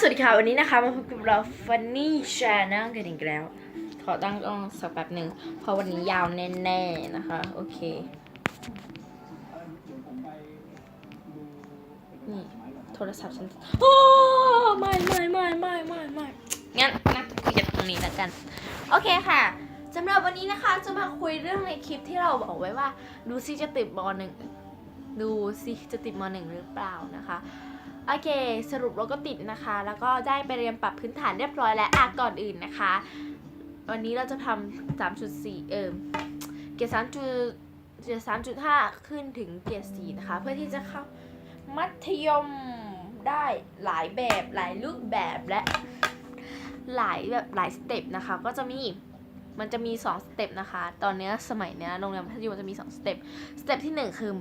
สวัสดีค่ะวันนี้นะคะมาพบกับเรา Funny Channel กันอีกแล้ว ขอตั้งกล้องสักแป๊บหนึ่งเพราะวันนี้ยาวแน่ๆนะคะ โอเคนี่โทรศัพท์ฉันโอ้ไม่ไม่ไม่ไม่ไม่ไม่งั้นนักคุยกันตรงนี้แล้วกัน โอเคค่ะสำหรับวันนี้นะคะจะมาคุยเรื่องในคลิปที่เราบอกไว้ว่า ดูซิจะติดมหนึ่งดูซิจะติดมหนึ่งหรือเปล่านะคะ โอเค สรุปเราก็ติดนะคะ แล้วก็ได้ไปเรียนปรับพื้นฐานเรียบร้อยแล้วอะก่อนอื่นนะคะ วันนี้เราจะทำ3.4เอิมเกียร์3จุดเกียร์3.5ขึ้นถึงเกียร์4นะคะ เพื่อที่จะเข้ามัธยมได้หลายแบบหลายรูปแบบและหลายแบบหลายสเต็ปนะคะ ก็จะมีมันจะมี2สเต็ปนะคะ ตอนนี้สมัยเนี้ยโรงเรียนมัธยมจะมี2สเต็ป สเต็ปที่หนึ่งคือ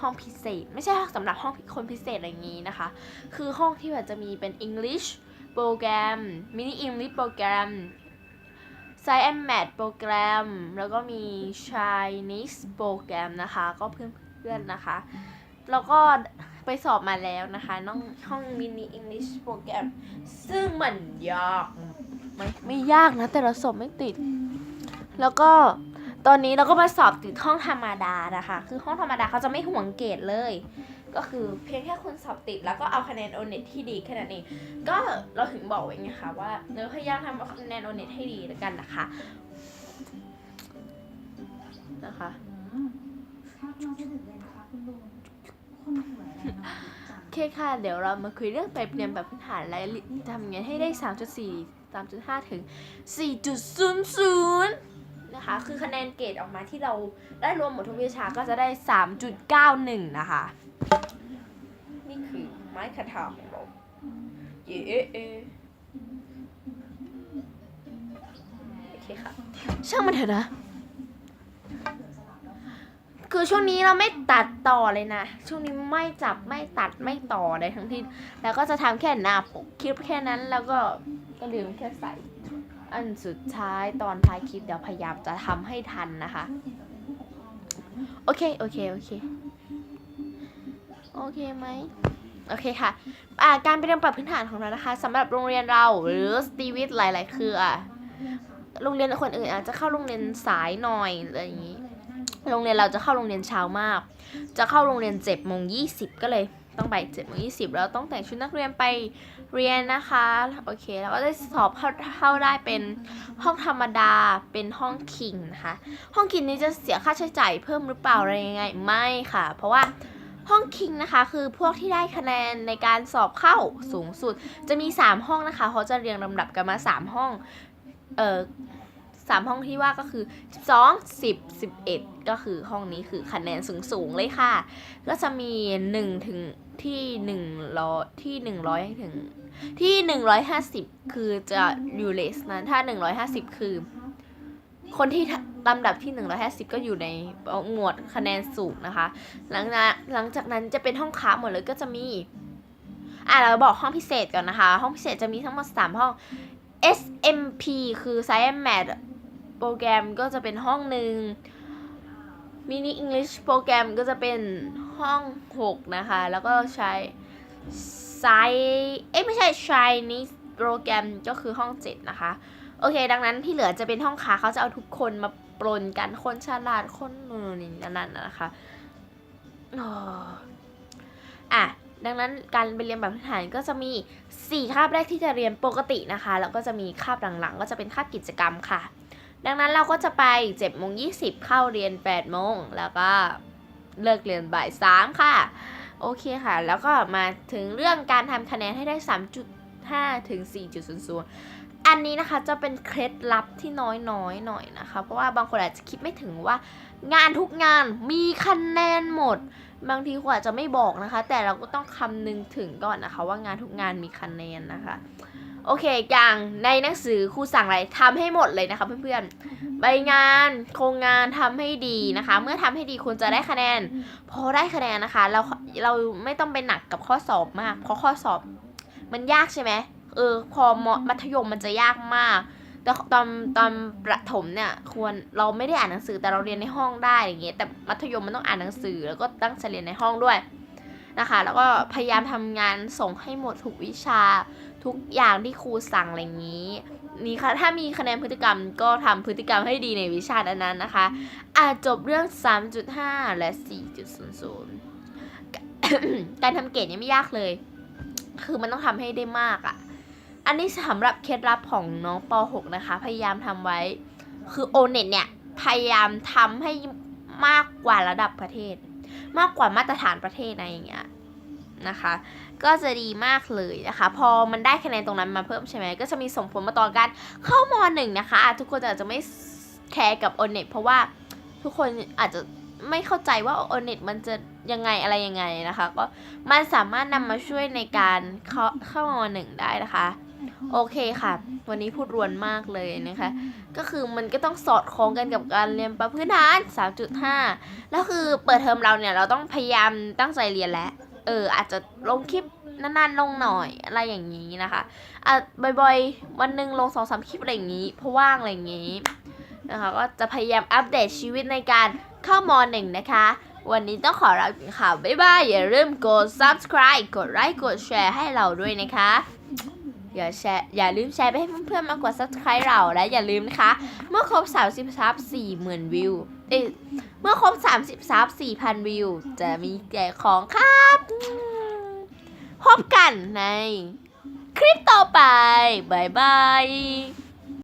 ห้องพิเศษ ไม่ใช่สำหรับห้องคนพิเศษอะไรอย่างนี้นะคะ คือห้องที่แบบจะมีเป็น English โปรแกรม Mini English โปรแกรม Science and Math โปรแกรม แล้วก็มี Chinese โปรแกรมนะคะ ก็เพื่อนๆนะคะ แล้วก็ไปสอบมาแล้วนะคะน้องห้อง Mini English โปรแกรม ซึ่งมันยากไม่ไม่ยากนะ แต่เราสอบไม่ติด แล้วก็ ตอนนี้เราก็มาสอบติดห้องธรรมดานะคะ คือห้องธรรมดาเขาจะไม่ห่วงเกรดเลย ก็คือเพียงแค่คุณสอบติดแล้วก็เอาคะแนนโอเน็ตที่ดีแค่นั้นเอง ก็เราถึงบอกไว้ไงคะว่าเราพยายามทำคะแนนโอเน็ตให้ดีแล้วกันนะคะ นะคะเคะคุณลุงคนสวยอะไรเนาะจังโอเคค่ะ เดี๋ยวเรามาคุยเรื่องไปเรียนแบบพื้นฐานและทำยังไงให้ได้ 3.4 3.5 ถึง 4.00 นะคะ คือคะแนนเกรดออกมาที่เราได้รวมหมดทุกวิชาก็จะได้ 3.91 นะคะ นี่คือไม้คาถาของเราเย้เอ๊ะโอเคค่ะ ช่างมันเถอะนะ คือช่วงนี้เราไม่ตัดต่อเลยนะ ช่วงนี้ไม่จับไม่ตัดไม่ต่อเลยทั้งที่ แล้วก็จะทำแค่หน้าปกคลิปแค่นั้นแล้วก็ก็ลืมแค่ใส่ อันสุดท้ายตอนท้ายคลิปเดี๋ยวพยายามจะทำให้ทันนะคะ โอเค โอเค โอเค โอเคไหมโอเคค่ะอ่าการไปเรียนปรับพื้นฐานของเรานะคะสำหรับโรงเรียนเราหรือสตีวิทหลายๆเครือโรงเรียนคนอื่นอาจจะเข้าโรงเรียนสายหน่อยอะไรอย่างนี้ โรงเรียนเราจะเข้าโรงเรียนเช้ามาก จะเข้าโรงเรียน7จ็ดโมงยี่สิบก็เลย ต้องไป7จ็ดโมงยีแล้วต้องแต่งชุดนักเรียนไปเรียนนะคะโอเคแล้วก็ได้สอบเข้าได้เป็นห้องธรรมดาเป็นห้องคิงนะคะห้องคิงนี้จะเสียค่าใช้จ่ายเพิ่มหรือเปล่าอะไรยังไงไม่ค่ะ เพราะว่าห้องคิงนะคะ คือพวกที่ได้คะแนนในการสอบเข้าสูงสุด จะมี 3 ห้องนะคะเขาจะเรียงลำดับกันมา 3 ห้องเออสามห้องที่ว่าก็คือ 12 10 11 ก็คือห้องนี้คือคะแนนสูงสูงๆเลยค่ะ ก็จะมี1ถึง ที่1ร้อยที่100ถึง ที่150คือจะอยู่เลสนั้นถ้า150คือ คนที่ลำดับที่150ก็อยู่ในหมวดคะแนนสูงนะคะ หลังจากหลังจากนั้นจะเป็นห้องค้าหมดเลยก็จะมีอะเราบอกห้องพิเศษก่อนนะคะ ห้องพิเศษจะมีทั้งหมด3ห้อง SMP คือ Science Math โปรแกรมก็จะเป็นห้องหนึ่ง Mini English โปรแกรมก็จะเป็น ห้อง 6 นะคะ แล้วก็ใช้ Science เอ้ยไม่ใช่ Chinese โปรแกรมก็คือห้อง 7 นะคะ โอเค ดังนั้นที่เหลือจะเป็นห้องค้าเขาจะเอาทุกคนมาปลนกันคนฉลาดคนนู่นนี่นั่นนะคะอ๋ออะดังนั้นการไปเรียนแบบพื้นฐานก็จะมี 4 คาบแรกที่จะเรียนปกตินะคะ แล้วก็จะมีคาบหลังๆ ก็จะเป็นคาบกิจกรรมค่ะ ดังนั้นเราก็จะไป7โมง20เข้าเรียน8โมงแล้วก็ เลิกเรียนบ่าย3ค่ะ โอเคค่ะ แล้วก็มาถึงเรื่องการทำคะแนนให้ได้ 3.5 ถึง 4.00 อันนี้นะคะจะเป็นเคล็ดลับที่น้อยๆหน่อยนะคะ เพราะว่าบางคนอาจจะคิดไม่ถึงว่างานทุกงานมีคะแนนหมด บางทีครูอาจจะไม่บอกนะคะ แต่เราก็ต้องคำนึงถึงก่อนนะคะ ว่างานทุกงานมีคะแนนนะคะ โอเค อย่างในหนังสือครูสั่งอะไรทำให้หมดเลยนะคะเพื่อนๆ ใบงานโครงงานทำให้ดีนะคะ เมื่อทำให้ดีคุณจะได้คะแนน พอได้คะแนนนะคะ เราเราไม่ต้องไปหนักกับข้อสอบมาก เพราะข้อสอบมันยากใช่ไหมเออ พอมมัธยมมันจะยากมาก แต่ตอนตอนประถมเนี่ยควรเราไม่ได้อ่านหนังสือแต่เราเรียนในห้องได้อย่างเงี้ย แต่มัธยมมันต้องอ่านหนังสือแล้วก็ตั้งใจเรียนในห้องด้วย นะคะ แล้วก็พยายามทำงานส่งให้หมดทุกวิชา ทุกอย่างที่ครูสั่งอะไรอย่างนี้นี่ค่ะถ้ามีคะแนนพฤติกรรมก็ทำพฤติกรรมให้ดีในวิชานั้นๆนะคะ อาจจบเรื่อง 3.5 และ 4.00 การทำเกรดเนี่ยไม่ยากเลย คือมันต้องทำให้ได้มากอะ่ะ อันนี้สำหรับเคล็ดลับของน้องป .6 นะคะ พยายามทำไว้ คือโอเน็ตเนี่ย พยายามทำให้มากกว่าระดับประเทศ มากกว่ามาตรฐานประเทศอะไรอย่างเงี้ยนะคะ ก็จะดีมากเลยนะคะ พอมันได้คะแนนตรงนั้นมาเพิ่มใช่ไหมก็จะมีส่งผลมาต่อการเข้ามหนึ่งนะคะทุกคนอาจจะไม่แคร์กับโอเน็ตเพราะว่าทุกคนอาจจะไม่เข้าใจว่าโอเน็ตมันจะยังไงอะไรยังไงนะคะ ก็มันสามารถนำมาช่วยในการเข้าเข้ามหนึ่งได้นะคะ โอเคค่ะ วันนี้พูดรวนมากเลยนะคะ ก็คือมันก็ต้องสอดคล้องกันกับการเรียนประพื้นฐาน 3.5 แล้วคือเปิดเทอมเราเนี่ยเราต้องพยายามตั้งใจเรียนแล้ว เออ อาจจะลงคลิปนานๆลงหน่อยอะไรอย่างนี้นะคะอะบ่อยๆ วันหนึ่งลงสองสามคลิปอะไรอย่างนี้ เพราะว่างอะไรอย่างนี้นะคะ ก็จะพยายามอัปเดตชีวิตในการเข้ามหนึ่งนะคะ วันนี้ต้องขอลาไปก่อนค่ะบ๊ายบายอย่าลืมกด subscribe กดไลค์กดแชร์ให้เราด้วยนะคะ อย่าแชร์อย่าลืมแชร์ไปให้เพื่อนๆมากกว่า subscribe เราและอย่าลืมนะคะ เมื่อครบ 30ซับ40,000 วิวเอ้ยเมื่อครบ 30ซับ4,000 วิว จะมีแจกของครับ พบกันในคลิปต่อไปบ๊ายบาย